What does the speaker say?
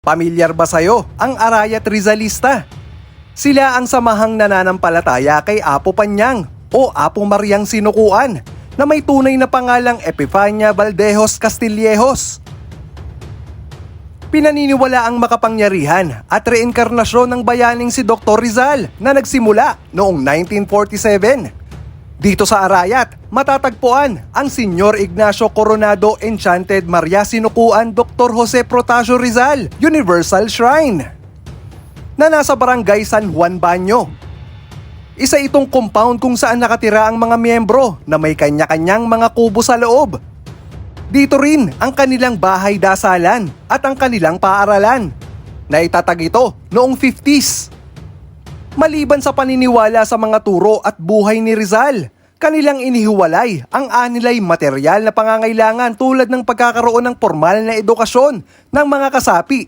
Pamilyar ba sa'yo ang Arayat Rizalista? Sila ang samahang nananampalataya kay Apo Panyang o Apo Mariang Sinukuan na may tunay na pangalang Epifania Valdejos Castillejos. Pinaniniwala ang makapangyarihan at reinkarnasyon ng bayaning si Dr. Rizal na nagsimula noong 1947. Dito sa Arayat, matatagpuan ang Senyor Ignacio Coronado Enchanted Maria Sinukuan Dr. Jose Protasio Rizal Universal Shrine na nasa barangay San Juan Banyo. Isa itong compound kung saan nakatira ang mga miyembro na may kanya-kanyang mga kubo sa loob. Dito rin ang kanilang bahay dasalan at ang kanilang paaralan. Naitatag ito noong 50s. Maliban sa paniniwala sa mga turo at buhay ni Rizal, kanilang inihiwalay ang anilay material na pangangailangan tulad ng pagkakaroon ng formal na edukasyon ng mga kasapi